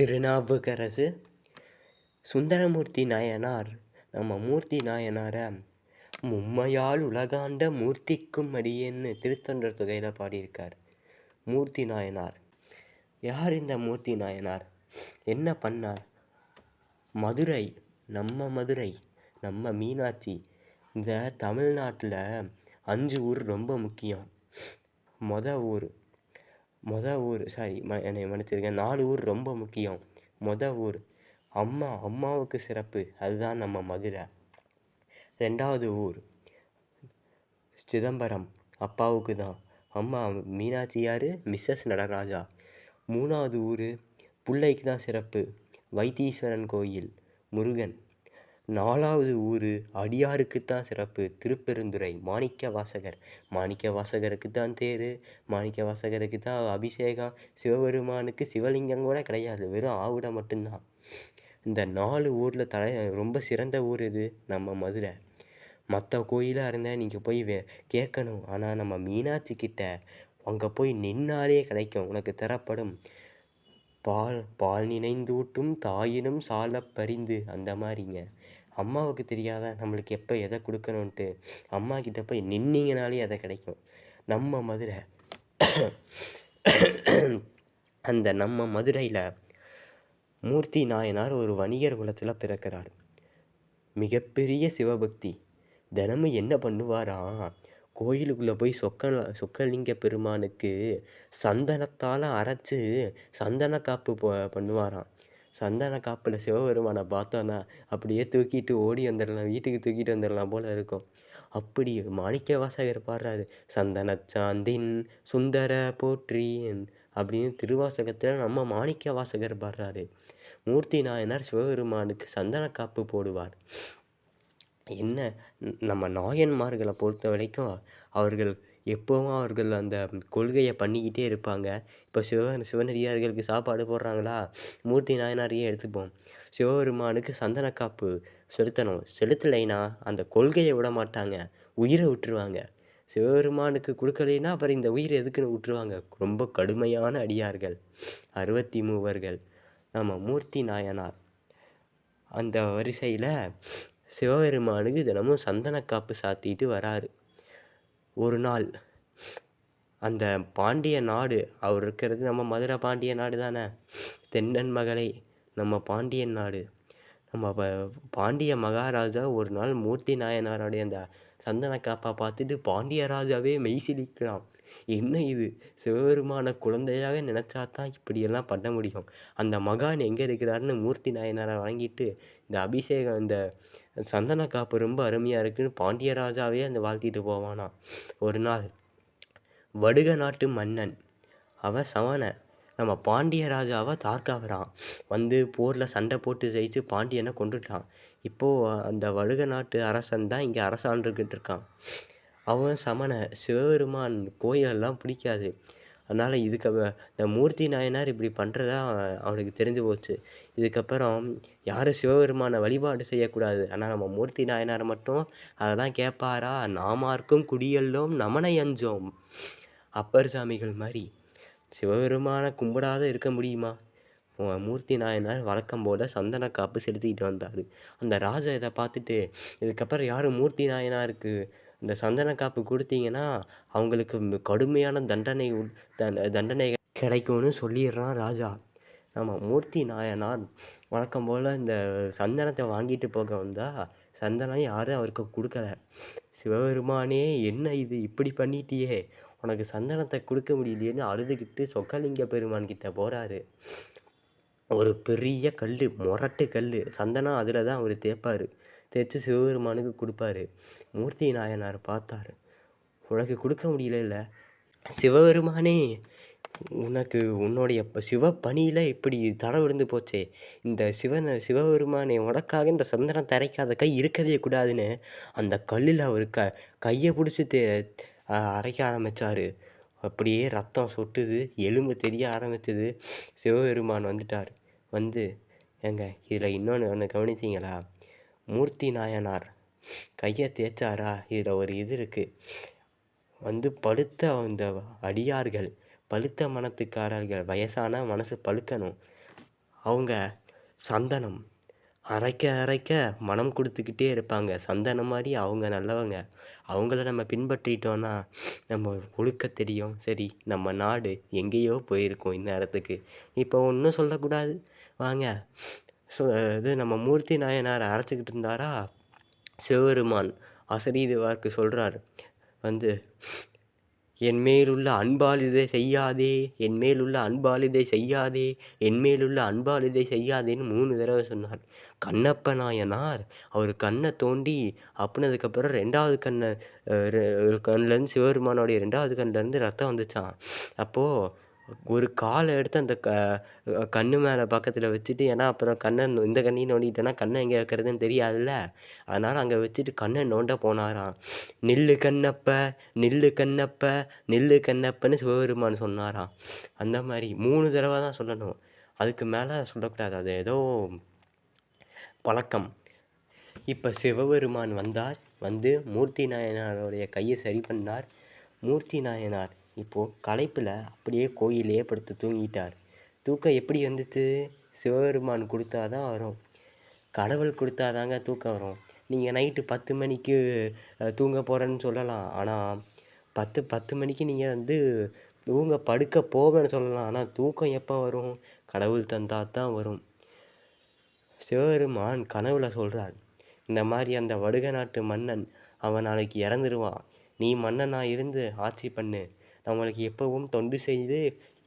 திருநாவுக்கரசு. சுந்தரமூர்த்தி நாயனார் நம்ம மூர்த்தி நாயனாரை மும்மையால் உலகாண்ட மூர்த்திக்கும் அடியேன்னு திருத்தொண்டர் தொகையில் பாடியிருக்கார் மூர்த்தி நாயனார். யார் இந்த மூர்த்தி நாயனார்? என்ன பண்ணார்? மதுரை நம்ம மதுரை நம்ம மீனாட்சி. இந்த தமிழ்நாட்டில் அஞ்சு ஊர் ரொம்ப முக்கியம். மொதல் ஊர் மொதல் ஊர் சாரி ம என்னை மன்னிச்சிடுங்க. நாலு ஊர் ரொம்ப முக்கியம். மொத ஊர். அம்மா அம்மாவுக்கு சிறப்பு. அதுதான் நம்ம மதுரை. ரெண்டாவது ஊர். சிதம்பரம். அப்பாவுக்கு தான். அம்மா மீனாட்சியார் மிஸ்ஸஸ் நடராஜா. மூணாவது ஊர். பிள்ளைக்கு தான் சிறப்பு. வைத்தீஸ்வரன் கோயில். முருகன். நாலாவது ஊர் அடியாருக்கு தான் சிறப்பு. திருப்பெருந்துறை மாணிக்க வாசகர் மாணிக்க வாசகருக்கு தான் தேர். மாணிக்க வாசகருக்கு தான் அபிஷேகம். சிவபெருமானுக்கு சிவலிங்கம் கூட கிடையாது. வெறும் ஆவுடை மட்டும்தான். இந்த நாலு ஊரில் தலை ரொம்ப சிறந்த ஊர் இது நம்ம மதுரை. மற்ற கோயிலாக இருந்தால் நீங்கள் போய் வே கேட்கணும். ஆனால் நம்ம மீனாட்சி கிட்ட அங்கே போய் நின்னாலே கிடைக்கும். உனக்கு தரப்படும். பால் பால் நினைந்தூட்டும் தாயினும் சால பரிந்து அந்த மாதிரிங்க. அம்மாவுக்கு தெரியாதா? நம்மளுக்கு எப்போ எதை கொடுக்கணுன்ட்டு அம்மா கிட்ட போய் நின்னீங்கனாலே அதை கிடைக்கும்? நம்ம மதுரை அந்த நம்ம மதுரையில் மூர்த்தி நாயனார் ஒரு வணிகர் குலத்தில் பிறக்கிறார். மிகப்பெரிய சிவபக்தி. தினமும் என்ன பண்ணுவாராம் கோயிலுக்குள்ளே போய் சொக்க சொக்கலிங்க பெருமானுக்கு சந்தனத்தால் அரைச்சி சந்தன காப்பு பண்ணுவாராம். சந்தன காப்பில் சிவபெருமானை பார்த்தோன்னா அப்படியே தூக்கிட்டு ஓடி வந்துடலாம் வீட்டுக்கு தூக்கிட்டு வந்துடலாம் போல் இருக்கும். அப்படி மாணிக்க வாசகர் பாடுறாரு சந்தனச்சாந்தின் சுந்தர போற்றி அப்படின்னு திருவாசகத்தில் நம்ம மாணிக்க வாசகர் பாடுறாரு. மூர்த்தி நாயனார் சிவபெருமானுக்கு சந்தன காப்பு போடுவார். என்ன நம்ம நாயன்மார்களை பொறுத்த வரைக்கும் அவர்கள் எப்போவும் அவர்கள் அந்த கொள்கையை பண்ணிக்கிட்டே இருப்பாங்க. இப்போ சிவ சிவனடியார்களுக்கு சாப்பாடு போடுறாங்களா? மூர்த்தி நாயனாரையே எடுத்துப்போம். சிவபெருமானுக்கு சந்தன காப்பு செலுத்தணும். செலுத்தலைனா அந்த கொள்கையை விட மாட்டாங்க. உயிரை விட்டுருவாங்க சிவபெருமானுக்கு கொடுக்கலைன்னா அப்புறம் இந்த உயிர் எதுக்குன்னு விட்டுருவாங்க ரொம்ப கடுமையான அடியார்கள். அறுபத்தி மூவர்கள் நம்ம மூர்த்தி நாயனார். அந்த வரிசையில் சிவபெருமானுக்கு தினமும் சந்தன காப்பு சாத்திட்டு வராரு. ஒரு நாள் அந்த பாண்டிய நாடு அவர் இருக்கிறது நம்ம மதுரை பாண்டிய நாடு தானே? தென்னன் மகளை நம்ம பாண்டியன் நாடு. நம்ம ப பாண்டிய மகாராஜா ஒரு நாள் மூர்த்தி நாயனாருடைய அந்த சந்தன காப்பா பார்த்துட்டு பாண்டிய ராஜாவே மெய்சிலிக்கிறான் என்ன இது? சிவபெருமான குழந்தையாக நினச்சா தான் இப்படியெல்லாம் பண்ண முடியும். அந்த மகான் எங்கே இருக்கிறாருன்னு மூர்த்தி நாயனாரை வழங்கிட்டு இந்த அபிஷேகம் இந்த சந்தன காப்பு ரொம்ப அருமையாக இருக்குன்னு பாண்டிய ராஜாவே அந்த வாழ்த்திட்டு போவானாம் ஒரு நாள் வடுக நாட்டு மன்னன் அவன் சமண. நம்ம பாண்டிய ராஜாவை தாக்காவறான் வந்து போரில் சண்டை போட்டு ஜெயிச்சு பாண்டியனை கொண்டுட்டான் இப்போது அந்த வடுக நாட்டு அரசன் தான் இங்கே அரசாண்டுக்கிட்டு இருக்கான். அவன் சமண சிவபெருமான் கோயிலெல்லாம் பிடிக்காது. அதனால் இதுக்கு இந்த மூர்த்தி நாயனார் இப்படி பண்ணுறதா அவனுக்கு தெரிஞ்சு போச்சு. இதுக்கப்புறம் யாரும் சிவபெருமானை வழிபாடு செய்யக்கூடாது? ஆனால் நம்ம மூர்த்தி நாயனார் மட்டும் அதை தான் கேட்பாரா நாமார்க்கும் குடியல்லோம் நமனை அஞ்சோம் அப்பர் சாமிகள் மாதிரி சிவபெருமானை கும்பிடாத இருக்க முடியுமா? மூர்த்தி நாயனார் வழக்கம் போல் சந்தன காப்பு செலுத்திக்கிட்டு வந்தார். அந்த ராஜா இதை பார்த்துட்டு இதுக்கப்புறம் யாரும் மூர்த்தி நாயனாருக்கு இந்த சந்தன காப்பு கொடுத்தீங்கன்னா அவங்களுக்கு கடுமையான தண்டனை தண்டனை கிடைக்கும்னு சொல்லிடுறான் ராஜா. நம்ம மூர்த்தி நாயனார் வழக்கம் போல் இந்த சந்தனத்தை வாங்கிட்டு போக வந்தால் சந்தனம் யாரும் அவருக்கு கொடுக்கல. சிவபெருமானே என்ன இது? இப்படி பண்ணிட்டியே. உனக்கு சந்தனத்தை கொடுக்க முடியலையேன்னு அழுதுகிட்டு சொக்கலிங்க பெருமான் கிட்ட போகிறாரு ஒரு பெரிய கல் முரட்டு கல் சந்தனம் அதில் தான் அவர் தேய்ப்பார். தேய்ச்சி சிவபெருமானுக்கு கொடுப்பாரு. மூர்த்தி நாயனார் பார்த்தாரு. உனக்கு கொடுக்க முடியல சிவபெருமானே உனக்கு உன்னுடைய சிவ பணியில் இப்படி தடை விழுந்து போச்சே. இந்த சிவன் சிவபெருமானே உனக்காக இந்த சந்தனம் தரைக்காத கை இருக்கவே கூடாதுன்னு அந்த கல்லில் அவர் க கையை பிடிச்சி தே அரைக்க ஆரம்பித்தார் அப்படியே ரத்தம் சொட்டுது எலும்பு தெரிய ஆரம்பிச்சது. சிவபெருமான் வந்துட்டார். வந்து ஏங்க இதில் இன்னொன்று ஒன்று கவனிச்சிங்களா? மூர்த்தி நாயனார் கையை தேய்ச்சாரா? இதில் ஒரு இது இருக்குது வந்து பழுத்த அந்த அடியார்கள் பழுத்த மனத்துக்காரர்கள் வயசான மனசு பழுக்கணும். அவங்க சந்தனம். அரைக்க அரைக்க மனம் கொடுத்துக்கிட்டே இருப்பாங்க. சந்தனம் மாதிரி அவங்க நல்லவங்க. அவங்கள நம்ம பின்பற்றிட்டோன்னா நம்ம ஒழுக்க தெரியும். சரி நம்ம நாடு எங்கேயோ போயிருக்கும் இந்நேரத்துக்கு இப்போ ஒன்றும் சொல்லக்கூடாது. வாங்க. ஸோ இது நம்ம மூர்த்தி நாயனார் அரைச்சிக்கிட்டு இருந்தாரா? சிவபெருமான் அசரீதுவார்க்கு சொல்கிறார் வந்து என் மேலுள்ள அன்பால் இதை செய்யாதே என் மேலுள்ள அன்பால் இதை செய்யாதே என் மேலுள்ள அன்பால் இதை செய்யாதேன்னு மூணு தடவை சொன்னார். கண்ணப்ப நாயனார் அவர் கண்ணை தோண்டி அப்புனதுக்கப்புறம் ரெண்டாவது கண்ணை கண்ணிலேருந்து சிவபெருமானோடைய ரெண்டாவது கண்ணிலேருந்து ரத்தம் வந்துச்சான் அப்போது ஒரு காலை எடுத்து அந்த க கண்ணு மேலே பக்கத்தில் வச்சுட்டு ஏன்னா அப்புறம் கண்ணை இந்த கண்ணையும் நோண்டிட்டேன்னா கண்ணை எங்கே வைக்கிறதுன்னு தெரியாதுல்ல? அதனால் அங்கே வச்சுட்டு கண்ணை நோண்ட போனாராம். நில்லு கண்ணப்ப நில்லு கண்ணப்ப நில்லு கண்ணப்பன்னு சிவபெருமான் சொன்னாராம். அந்த மாதிரி மூணு தடவை தான் சொல்லணும். அதுக்கு மேலே சொல்லக்கூடாது. அது ஏதோ பழக்கம். இப்போ சிவபெருமான் வந்தார் வந்து மூர்த்தி நாயனாருடைய கையை சரி பண்ணார். மூர்த்தி நாயனார் இப்போது களைப்பில் அப்படியே கோயிலே படுத்து தூங்கிட்டார். தூக்கம் எப்படி வந்துச்சு? சிவபெருமான் கொடுத்தா தான் வரும். கடவுள் கொடுத்தாதாங்க தூக்கம் வரும். நீங்கள் நைட்டு பத்து மணிக்கு தூங்க போகிறேன்னு சொல்லலாம். ஆனால் பத்து பத்து மணிக்கு நீங்கள் வந்து தூங்க படுக்க போவேன்னு சொல்லலாம். ஆனால் தூக்கம் எப்போ வரும்? கடவுள் தந்தா தான் வரும். சிவபெருமான் கனவுல சொல்கிறார் இந்த மாதிரி அந்த வடுக நாட்டு மன்னன் அவன் நாளைக்கு இறந்துருவான். நீ மன்னனா இருந்து ஆட்சி பண்ணு. நம்மளுக்கு எப்பவும் தொண்டு செய்து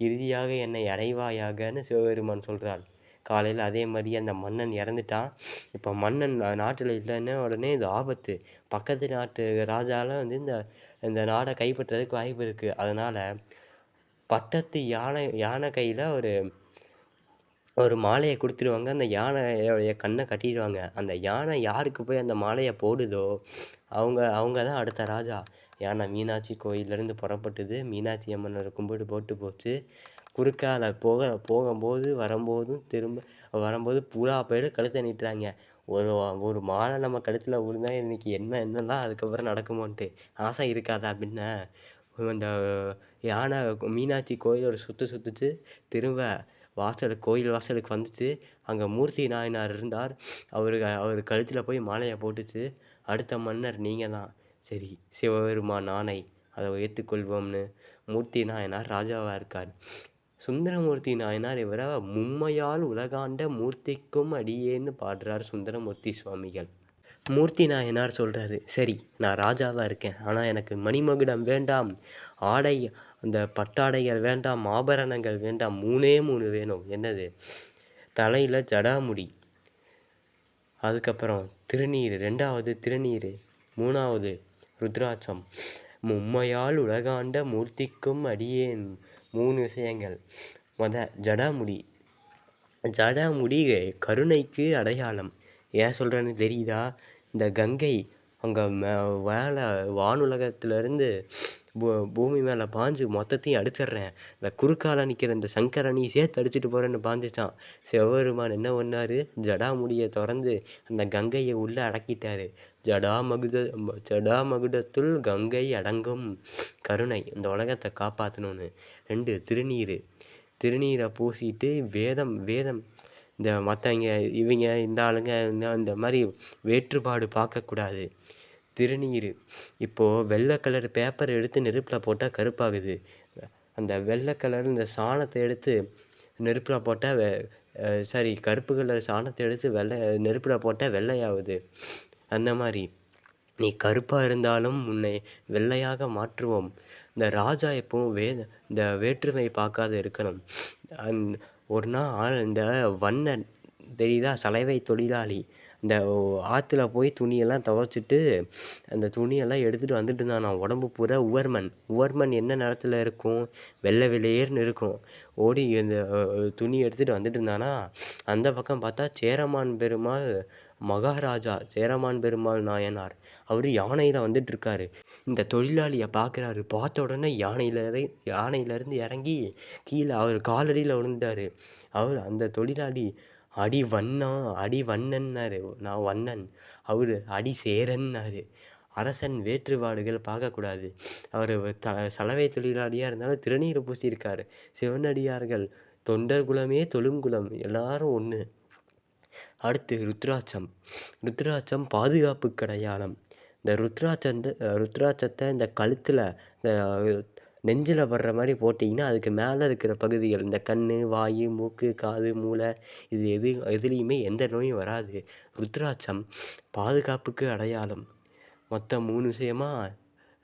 இறுதியாக என்னை அடைவாயாகன்னு சிவபெருமான் சொல்கிறார் காலையில் அதே மாதிரி அந்த மன்னன் இறந்துட்டான். இப்போ மன்னன் நாட்டில் இல்லைன்னு உடனே இது ஆபத்து. பக்கத்து நாட்டு ராஜாலாம் வந்து இந்த இந்த நாடை கைப்பற்றுறதுக்கு வாய்ப்பு இருக்குது அதனால் பட்டத்து யானை யானை கையில் ஒரு ஒரு மாலையை கொடுத்துருவாங்க அந்த யானையோடைய கண்ணை கட்டிடுவாங்க. அந்த யானை யாருக்கு போய் அந்த மாலையை போடுதோ அவங்க அவங்க தான் அடுத்த ராஜா. யானை மீனாட்சி கோயிலேருந்து புறப்பட்டது. மீனாட்சி அம்மனை கும்பிட்டு போட்டு போச்சு. குறுக்கால போக போகும்போது வரும்போதும் திரும்ப வரும்போது பூரா போயிட்டு கழுத்தை நீட்டுறாங்க. ஒரு ஒரு மாலை நம்ம கழுத்தில் விழுந்தா இன்றைக்கி என்ன என்னெல்லாம் அதுக்கப்புறம் நடக்குமோன்ட்டு ஆசை இருக்காதா பின்ன? அந்த யானை மீனாட்சி கோயிலோட சுற்று சுற்றுச்சு திரும்ப வாசல் கோயில் வாசலுக்கு வந்துச்சு. அங்கே மூர்த்தி நாயனார் இருந்தார். அவரு அவர் கழுத்தில் போய் மாலையை போட்டுச்சு. அடுத்த மன்னர் நீங்கள் தான் சரி சிவபெருமான் ஆணை அதை ஏற்றுக்கொள்வோம்னு மூர்த்தி நாயனார் ராஜாவாக இருக்கார். சுந்தரமூர்த்தி நாயனார் இவரை மும்மையால் உலகாண்ட மூர்த்திக்கும் அடியேன்னு பாடுறார் சுந்தரமூர்த்தி சுவாமிகள். மூர்த்தி நாயனார் சொல்கிறாரு சரி நான் ராஜாவாக இருக்கேன். ஆனால் எனக்கு மணிமகுடம் வேண்டாம். ஆடை அந்த பட்டாடைகள் வேண்டாம். ஆபரணங்கள் வேண்டாம். மூணே மூணு வேணும். என்னது? தலையில் ஜடாமுடி. அதுக்கப்புறம் திருநீர் ரெண்டாவது திருநீர் மூணாவது ருத்ராட்சம். மும்மையால் உலகாண்ட மூர்த்திக்கும் அடியேன். மூணு விஷயங்கள். முத ஜடாமுடி. ஜடாமுடி கருணைக்கு அடையாளம். ஏன் சொல்கிறேன்னு தெரியுதா? இந்த கங்கை அங்கே மே மேலே வானுலகத்துலேருந்து பூ பூமி மேலே பாஞ்சு மொத்தத்தையும் அடிச்சிடுறேன். இந்த குறுக்கால நிற்கிற இந்த சங்கரனையும் சேர்த்து அடிச்சுட்டு போகிறேன்னு பாஞ்சிச்சான். சிவபெருமான் என்ன பண்ணாரு? ஜடாமுடியை திறந்து அந்த கங்கையை உள்ளே அடக்கிட்டார். ஜடாமகுத ஜடாமகுடத்துள் கங்கை அடங்கும் கருணை இந்த உலகத்தை காப்பாற்றணும்னு ரெண்டு திருநீர். திருநீரை பூசிட்டு வேதம் வேதம். இந்த மற்றவங்க இவங்க இந்த ஆளுங்க இந்த இந்த மாதிரி வேற்றுப்பாடு பார்க்கக்கூடாது. திருநீர். இப்போது வெள்ளை கலர் பேப்பர் எடுத்து நெருப்பில் போட்டால் கருப்பாகுது. அந்த வெள்ளை கலர் இந்த சாணத்தை எடுத்து நெருப்பில் போட்டால் வெ சாரி கருப்பு கலர் சாணத்தை எடுத்து வெள்ளை நெருப்பில் போட்டால் வெள்ளையாகுது. அந்த மாதிரி. நீ கருப்பாக இருந்தாலும் உன்னை வெள்ளையாக மாற்றுவோம். இந்த ராஜா எப்பவும் வே இந்த வேற்றுமை பார்க்காத இருக்கணும். அந் ஒரு நாள் இந்த வண்ணன் தெரியுதா? சலவை தொழிலாளி. இந்த ஆற்றுல போய் துணியெல்லாம் துவைச்சிட்டு அந்த துணியெல்லாம் எடுத்துகிட்டு வந்துட்டு இருந்தானா உடம்பு பூரா உவர்மன். உவர்மன் என்ன நிறத்துல இருக்கும்? வெள்ளை வெளியேறுன்னு இருக்கும். ஓடி இந்த துணி எடுத்துகிட்டு வந்துட்டு இருந்தானா அந்த பக்கம் பார்த்தா சேரமான் பெருமாள் மகாராஜா சேரமான் பெருமாள் நாயனார். அவர் யானையில் வந்துட்டு இருக்காரு இந்த தொழிலாளியை பார்க்குறாரு பார்த்த உடனே யானையில யானையிலேருந்து இறங்கி கீழே அவர் காலடியில் விழுந்துட்டாரு. அவர் அந்த தொழிலாளி அடி வண்ணா அடி வண்ணன்னாரு. நான் வண்ணன். அவர் அடி சேரன்னாரு. அரசன் வேற்றுப்பாடுகள் பார்க்கக்கூடாது. அவர் த சலவை தொழிலாளியாக இருந்தாலும் திருநீர் பூசியிருக்காரு. சிவனடியார்கள் தொண்டர் குலமே தொழுங்குலம் எல்லாரும் ஒன்று அடுத்து ருத்ராட்சம். ருத்ராட்சம் பாதுகாப்பு அடையாளம் இந்த ருத்ராட்சந்த ருத்ராட்சத்தை இந்த கழுத்தில் இந்த நெஞ்சில் படுற மாதிரி போட்டிங்கன்னா அதுக்கு மேலே இருக்கிற பகுதிகள் இந்த கண் வாய் மூக்கு காது மூளை இது எது எதுலேயுமே எந்த நோயும் வராது. ருத்ராட்சம் பாதுகாப்புக்கு அடையாளம். மொத்தம் மூணு விஷயமா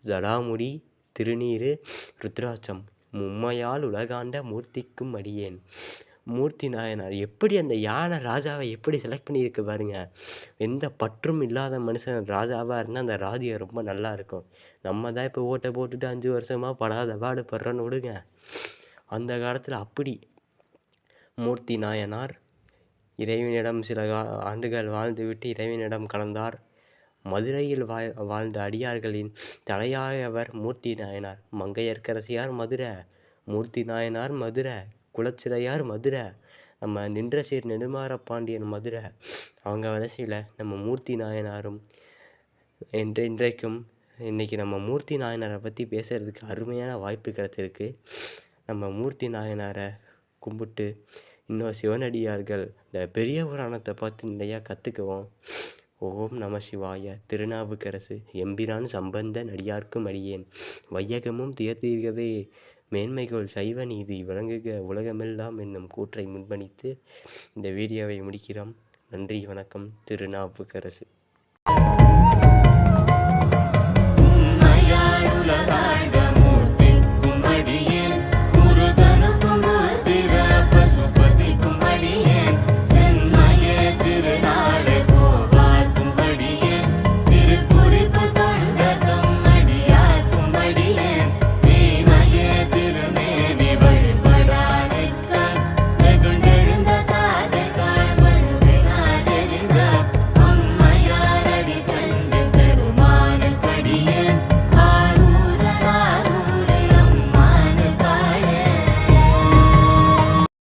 ஜடாமுடி திருநீறு ருத்ராட்சம். மும்மையால் உலகாண்ட மூர்த்திக்கும் அடியேன். மூர்த்தி நாயனார் எப்படி அந்த யானை ராஜாவை எப்படி செலக்ட் பண்ணியிருக்கு பாருங்க. எந்த பற்றும் இல்லாத மனுஷன் ராஜாவாக இருந்தால் அந்த ராஜ்யம் ரொம்ப நல்லா இருக்கும். நம்ம தான் இப்போ ஓட்டை போட்டுட்டு அஞ்சு வருஷமாக படாத பாடு படுறோன்னு விடுங்க. அந்த காலத்தில் அப்படி மூர்த்தி நாயனார் இறைவனிடம் சில கா ஆண்டுகள் வாழ்ந்துவிட்டு இறைவனிடம் கலந்தார். மதுரையில் வாழ் வாழ்ந்த அடியார்களின் தலையாயவர் மூர்த்தி நாயனார். மங்கையர்க்கரசியார் மதுரை மூர்த்தி நாயனார் மதுரை. குலச்சிறையார் மதுரை. நம்ம நின்ற சீர் நெடுமாற பாண்டியன் மதுரை. அவங்க வரிசையில் நம்ம மூர்த்தி நாயனாரும் என்று இன்றைக்கும் இன்றைக்கி நம்ம மூர்த்தி நாயனாரை பற்றி பேசுகிறதுக்கு அருமையான வாய்ப்பு கிடச்சிருக்கு. நம்ம மூர்த்தி நாயனாரை கும்பிட்டு இன்னும் சிவனடியார்கள் இந்த பெரிய புராணத்தை பார்த்து நிறையா கற்றுக்குவோம் ஓம் நம சிவாய திருநாவுக்கரசு எம்பிரான் சம்பந்த நடிகார்க்கும் அடியேன். வையகமும் துயர்த்தீர்கவே மேன்மைகள் சைவ நீதி விளங்குக உலகமெல்லாம் என்னும் கூற்றை முன்பணித்து இந்த வீடியோவை முடிக்கிறோம். நன்றி வணக்கம். திருநாவுக்கரசு. உம்மையாருலகாண்ட